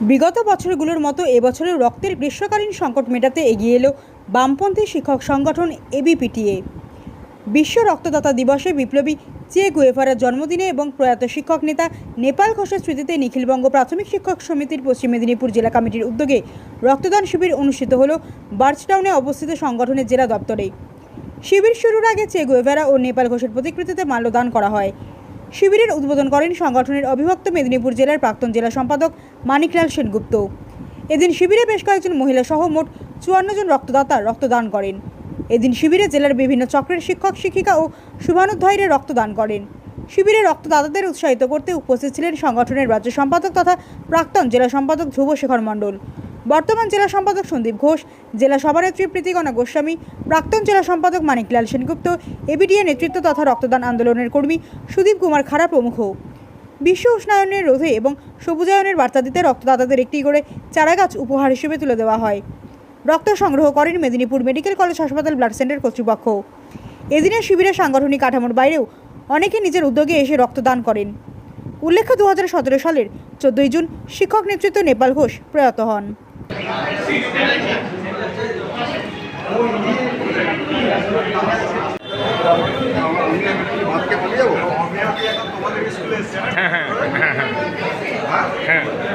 বিগত বছরগুলোর মতো এবছরেও রক্তের গ্রীষ্মকালীন সংকট মেটাতে এগিয়ে এলো বামপন্থী শিক্ষক সংগঠন এবিপিটিএ। বিশ্ব রক্তদাতা দিবসে বিপ্লবী চে গুয়েভারার জন্মদিনে এবং প্রয়াত শিক্ষক নেতা নেপাল ঘোষের স্মৃতিতে নিখিলবঙ্গ প্রাথমিক শিক্ষক সমিতির পশ্চিম মেদিনীপুর জেলা কমিটির উদ্যোগে রক্তদান শিবির অনুষ্ঠিত হল বার্চটাউনে অবস্থিত সংগঠনের জেলা দপ্তরে। শিবির শুরুর আগে চে গুয়েভারা ও নেপাল ঘোষের প্রতিকৃতিতে মাল্যদান করা হয়। শিবিরের উদ্বোধন করেন সংগঠনের অবিভক্ত মেদিনীপুর জেলার প্রাক্তন জেলা সম্পাদক মানিকলাল সেনগুপ্ত। এদিন শিবিরে বেশ কয়েকজন মহিলা সহ মোট চুয়ান্ন জন রক্তদাতা রক্তদান করেন। এদিন শিবিরে জেলার বিভিন্ন চক্রের শিক্ষক, শিক্ষিকা ও শুভানুধ্যায়ীরা রক্তদান করেন। শিবিরে রক্তদাতাদের উৎসাহিত করতে উপস্থিত ছিলেন সংগঠনের রাজ্য সম্পাদক তথা প্রাক্তন জেলা সম্পাদক ধ্রুব শেখর মণ্ডল। বর্তমান জেলা সম্পাদক সন্দীপ ঘোষ, জেলা সভানেত্রী প্রীতিগণা গোস্বামী, প্রাক্তন জেলা সম্পাদক মানিকলাল সেনগুপ্ত, এবিডিএ নেতৃত্ব তথা রক্তদান আন্দোলনের কর্মী সুদীপ কুমার খাড়া প্রমুখ। বিশ্ব উষ্ণায়নের রোধে এবং সবুজায়নের বার্তা দিতে রক্তদাতাদের একটি করে চারাগাছ উপহার হিসেবে তুলে দেওয়া হয়। রক্ত সংগ্রহ করেন মেদিনীপুর মেডিকেল কলেজ হাসপাতাল ব্লাড সেন্টার কর্তৃপক্ষ। এদিনের শিবিরে সাংগঠনিক কাঠামোর বাইরেও অনেকে নিজের উদ্যোগে এসে রক্তদান করেন। উল্লেখ্য দু সালের চোদ্দই জুন শিক্ষক নেতৃত্ব নেপাল ঘোষ প্রয়াত হন। হ্যাঁ হ্যাঁ হ্যাঁ হ্যাঁ।